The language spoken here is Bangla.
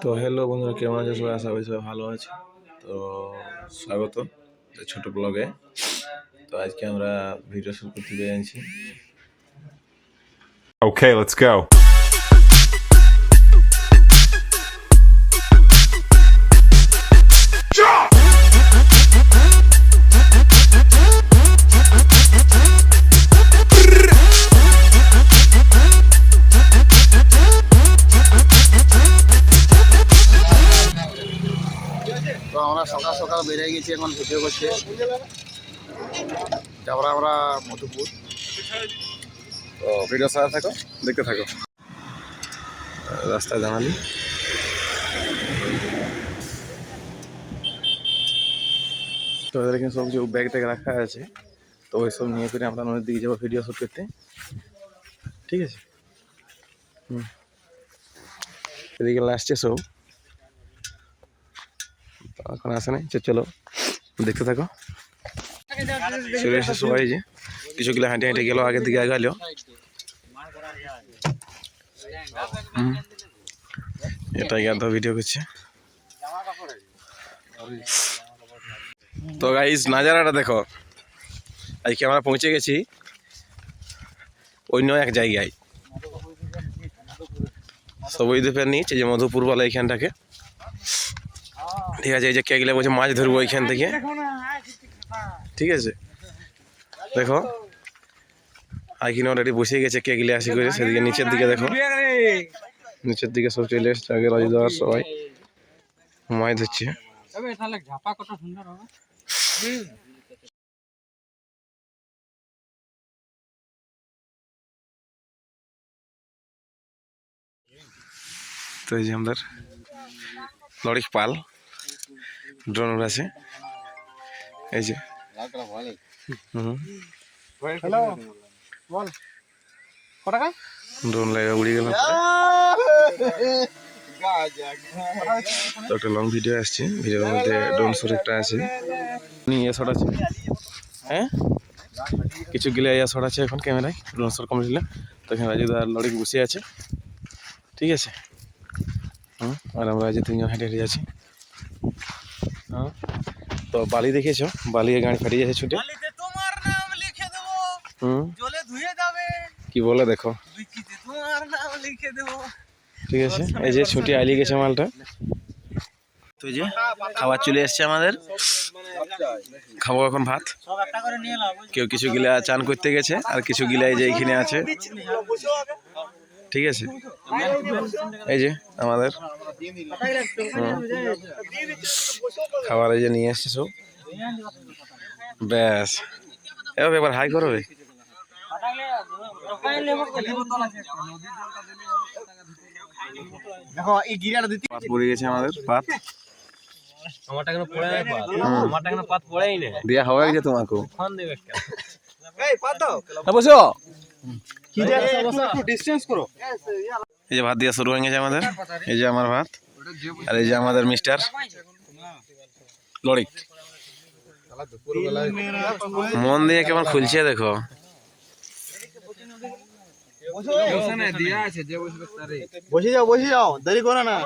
তো হ্যালো বন্ধুরা, কেমন আছে সবাই? আশা করি সবাই ভালো আছে। তো স্বাগত ছোট ব্লগে তো আজকে আমরা ভিডিও শুরু করতে পেরেছি ওকে লেটস গো সকাল বেরিয়ে গেছি এখন ভিডিও করছে তারপরে আমরা মধুপুর। তো ভিডিও সারা থাকো, দেখতে থাকো। রাস্তায় জানালি তো এদের এখানে সব যে ব্যাগ ট্যাগ রাখা আছে, তো ওই সব নিয়ে ফিরে আমরা নদীর দিকে যাব ভিডিও শ্যুট করতে। ঠিক আছে? হুম। এদিকে লাস্টে সব। এখন আসে নাই। চলো, দেখতে থাকো। চলে এসে সবাই যে। কিছু গুলো হাঁটে হাঁটে গেল, আগের দিকে আগালো। এটা ইয়াদ ভিডিও করছে। তো গাইস নাজারাটা দেখো। আজকে আমরা পৌঁছে গেছি অন্য এক জায়গায়। সবই দ্বীপের নিচ যে মধুপুর বলে এইখানটাকে ঠিক আছে এই যে কে গেলে বলছে মাছ ধরবো এইখান থেকে। ঠিক আছে? দেখো। আইকিনে অলরেডি বসে গেছে কে গেলে আসি করে সেদিকে নিচের দিকে দেখো। নিচের দিকে সব চলে এসছে আগে রাজুদার সবাই। মাছ ধরছে। তো এই যে আমাদের লড়িক পাল। ড্রোন আছে। এই যে। ড্রোন লাগে উড়ে গেল। তো একটা লং ভিডিও আসছে। ভিডিওর মধ্যে ড্রোন শুট একটা আছে। নিয়ে শট আছে। হ্যাঁ? কিছু গিলে ইয়া শট আছে এখন ক্যামেরায় ড্রোন শট কমপ্লিট হলে। তো এখানে রাজুদা আর লড়িক বসে আছে। ঠিক আছে। হুম? আর আমরা আজ তিনজন হেঁটে হেঁটে যাচ্ছি। তো বালি দেখেছ বালি গাড়ি ফাটিয়ে যাচ্ছে ছুটে। বালিতে তোমার নাম লিখে দেবো। হুম? জলে ধুয়ে যাবে। কি বলে দেখো। তোমার নাম লিখে দেবো। ঠিক আছে এই যে ছুটি আইলি গেছে মালটা। তো এই যে খাবার চলে এসছে আমাদের। খাব এখন ভাত। কেউ কিছু গিলা চান করতে গেছে আর কিছু গিলা এই যে এইখানে আছে। ঠিক আছে। এই যে আমাদের। খাবার এই যে নিয়ে এসছে সব। ব্যাস। এবার এবার হাই করবে দেখো এই গিরাটা দিতে পাত পড়ে গেছে আমাদের পাত। আমারটা কেন পড়ে নাই পাত। আমারটা কেন পাত পড়েই না দেওয়া হবে যে তোমাকে। ফোন দেবে এই পাত দাও। বসো। একটু ডিসটেন্স করো। এই যে ভাত দিয়ে শুরু হয়ে গেছে আমাদের। এই যে আমার ভাত। আর এই যে আমাদের মিস্টার। লড়িক। মন দিয়ে কেমন খুলছে দেখো। বসে যাও বসে যাও দেরি করে না।